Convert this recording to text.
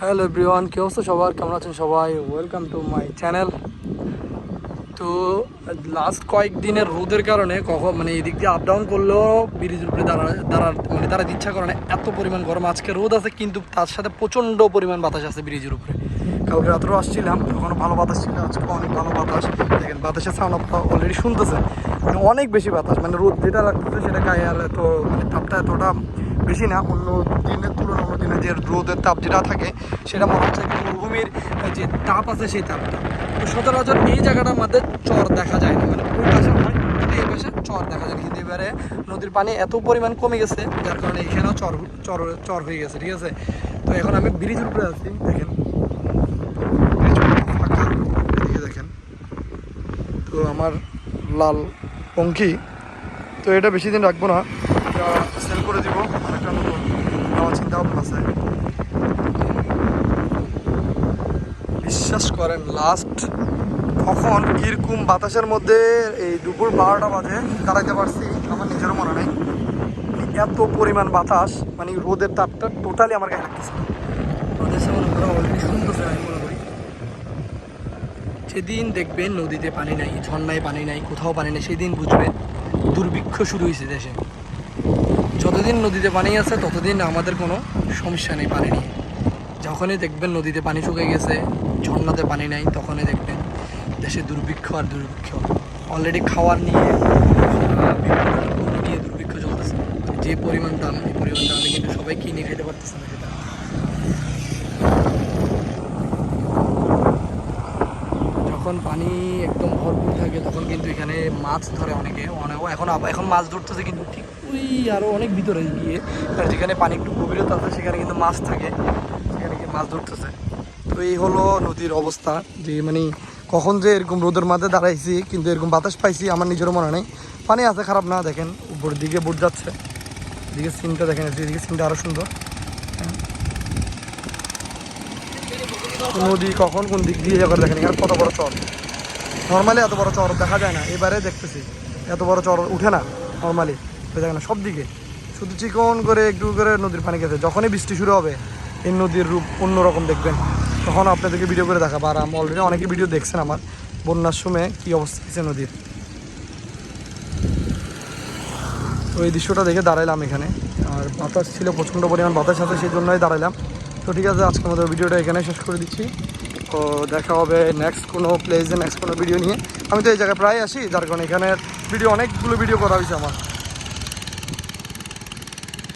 Hello everyone, কি অবস্থা সবার? কেমন আছেন সবাই? ওয়েলকাম টু মাই চ্যানেল তো লাস্ট কয়েকদিনের রোদের কারণে কখন মানে এদিক দিয়ে আপ ডাউন করলেও ব্রিজের উপরে দাঁড়া, দাঁড়ার মানে দাঁড়াতে ইচ্ছা করে না। এত পরিমাণ গরম, আজকে রোদ আছে কিন্তু তার সাথে প্রচণ্ড পরিমাণ বাতাস আছে ব্রিজের উপরে। কালকে রাত্রেও আসছিলাম তখন ভালো বাতাস ছিল, আজকে অনেক ভালো বাতাস। দেখেন, বাতাসের সাউন্ড আপনারা অলরেডি শুনতেছেন। মানে অনেক বেশি বাতাস মানে রোদ যেটা রাখতেছে সেটা গায়ে এত মানে তাপটা এতটা বেশি না, অন্য দিনের তুলনায়, অন্য দিনে যে রোদের তাপ যেটা থাকে, সেটা মনে হচ্ছে মরুভূমির যে তাপ আছে সেই তাপটা। তো সচরাচর এই জায়গাটার মধ্যে চর দেখা যায় না। মানে ওই পাশে হয় কিন্তু এই পাশে চর দেখা যায়। কিন্তু এবারে নদীর পানি এত পরিমাণ কমে গেছে, যার কারণে এখানেও চর চর চর হয়ে গেছে, ঠিক আছে? তো এখন আমি ব্রিজের উপরে আছি, দেখেন। দেখেন। তো আমার লাল পঙ্খী তো এটা বেশি দিন রাখব না। সেল করে দিব। একটা নতুন নেওয়ার চিন্তা ভাবনা আছে। বিশ্বাস করেন লাস্ট কখন কীরকম বাতাসের মধ্যে এই দুপুর বারোটা বাজে, দাঁড়াইতে পারছি, আমার নিজেরও মনে নেই। এত পরিমাণ বাতাস মানে রোদের তাপটা টোটালি আমার গায়ে লাগতেছে। না বাতাসে করো অলরেডি শুনতেছে আমি করি। যেদিন দেখবেন নদীতে পানি নাই, ঝর্ণায় পানি নাই, কোথাও পানি নেই, সেদিন বুঝবেন দুর্ভিক্ষ শুরু হয়েছে দেশে। যতদিন নদীতে পানি আছে, ততদিন আমাদের কোনো সমস্যা নেই পানি নিয়ে। যখনই দেখবেন নদীতে পানি শুকিয়ে গেছে, ঝর্ণাতে পানি নাই, তখনই দেখবেন দেশে দুর্ভিক্ষ আর দুর্ভিক্ষ। অলরেডি খাওয়ার নিয়ে, দুর্ভিক্ষ চলতেছে। যে পরিমাণ দাম, এই পরিমাণ দামে কিন্তু সবাই কিনে খাইতে পারতেছে না সেটা। যখন পানি একদম ভরপুর থাকে, তখন কিন্তু এখানে মাছ ধরে অনেকে। অনেক এখন এখন মাছ ধরতেছে কিন্তু ঠিক ওই আরও অনেক ভিতরে গিয়ে। যেখানে পানি একটু গভীরতা আছে, সেখানে কিন্তু মাছ থাকে। সেখানে গিয়ে মাছ ধরতেছে। তো এই হলো নদীর অবস্থা। যে মানে কখন যে এরকম রোদের মাঝে দাঁড়াইছি, কিন্তু এরকম বাতাস পাইছি, আমার নিজেরও মনে নেই। পানি আছে, খারাপ না, দেখেন উপরের দিকে বুট যাচ্ছে। এদিকে সিনটা দেখেন, এদিকে সিনটা আরও সুন্দর। তো নদী কখন কোন দিক দিয়ে যাবে দেখেন এখানে কত বড় চর? নর্মালি এত বড় চর দেখা যায় না, এবারে দেখতেছি। এত বড় চর উঠে না নর্মালি দেখেন না সব দিকে। শুধু চিকন করে একটু করে নদীর পানি গেছে। যখনই বৃষ্টি শুরু হবে, এই নদীর রূপ অন্যরকম দেখবেন। তখন আপনাদেরকে ভিডিও করে দেখাবো। আর আমি অলরেডি অনেকে ভিডিও দেখছেন আমার। বন্যার সময় কী অবস্থা হয়েছে নদীর? এই দৃশ্যটা দেখে দাঁড়াইলাম এখানে। আর বাতাস ছিল প্রচণ্ড পরিমাণ বাতাস আছে, সেই জন্যই দাঁড়াইলাম। তো ঠিক আছে আজকে আমাদের ভিডিওটা এখানে শেষ করে দিচ্ছি। তো দেখা হবে নেক্সট কোনো প্লেসে নেক্সট কোনো ভিডিও নিয়ে। আমি তো এই জায়গায় প্রায় আসি যার কারণে এখানের ভিডিও অনেকগুলো ভিডিও করা হয়েছে আমার।